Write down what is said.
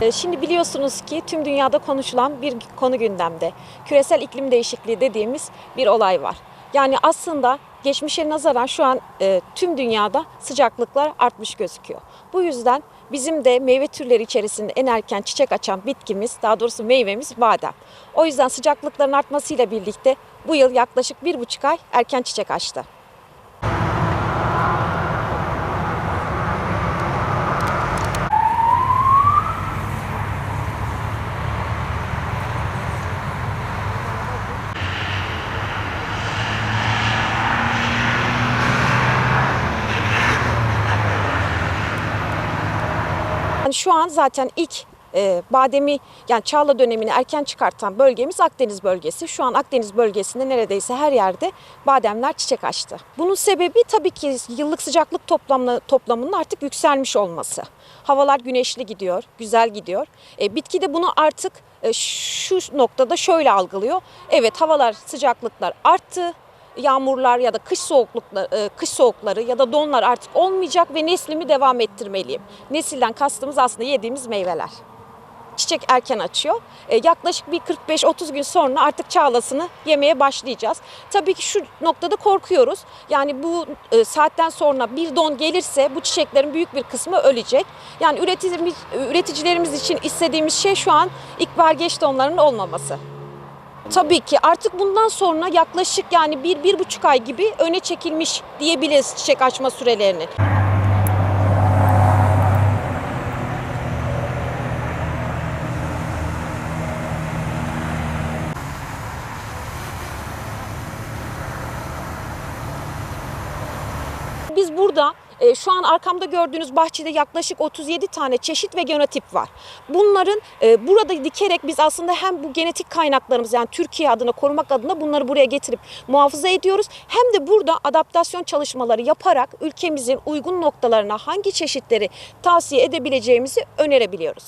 E, Şimdi biliyorsunuz ki tüm dünyada konuşulan bir konu gündemde. Küresel iklim değişikliği dediğimiz bir olay var. Yani aslında geçmişe nazaran şu an e, tüm dünyada sıcaklıklar artmış gözüküyor. Bu yüzden bizim de meyve türleri içerisinde en erken çiçek açan bitkimiz, daha doğrusu meyvemiz badem. O yüzden sıcaklıkların artmasıyla birlikte bu yıl yaklaşık bir buçuk ay erken çiçek açtı. Yani şu an zaten ilk e, bademi yani Çağla dönemini erken çıkartan bölgemiz Akdeniz bölgesi. Şu an Akdeniz bölgesinde neredeyse her yerde bademler çiçek açtı. Bunun sebebi tabii ki yıllık sıcaklık toplamı, toplamının artık yükselmiş olması. Havalar güneşli gidiyor, güzel gidiyor. E, bitki de bunu artık e, şu noktada şöyle algılıyor. Evet havalar sıcaklıklar arttı yağmurlar ya da kış soğuklukları, kış soğukları ya da donlar artık olmayacak ve neslimi devam ettirmeliyim. Nesilden kastımız aslında yediğimiz meyveler. Çiçek erken açıyor. E, yaklaşık bir 45-30 gün sonra artık çağlasını yemeye başlayacağız. Tabii ki şu noktada korkuyoruz. Yani bu e, saatten sonra bir don gelirse bu çiçeklerin büyük bir kısmı ölecek. Yani üreticilerimiz için istediğimiz şey şu an ilkbahar geç donlarının olmaması. Tabii ki artık bundan sonra yaklaşık yani bir, bir buçuk ay gibi öne çekilmiş diyebiliriz çiçek açma sürelerini. Biz burada e, şu an arkamda gördüğünüz bahçede yaklaşık 37 tane çeşit ve genotip var. Bunların e, burada dikerek biz aslında hem bu genetik kaynaklarımız yani Türkiye adına korumak adına bunları buraya getirip muhafaza ediyoruz. Hem de burada adaptasyon çalışmaları yaparak ülkemizin uygun noktalarına hangi çeşitleri tavsiye edebileceğimizi önerebiliyoruz.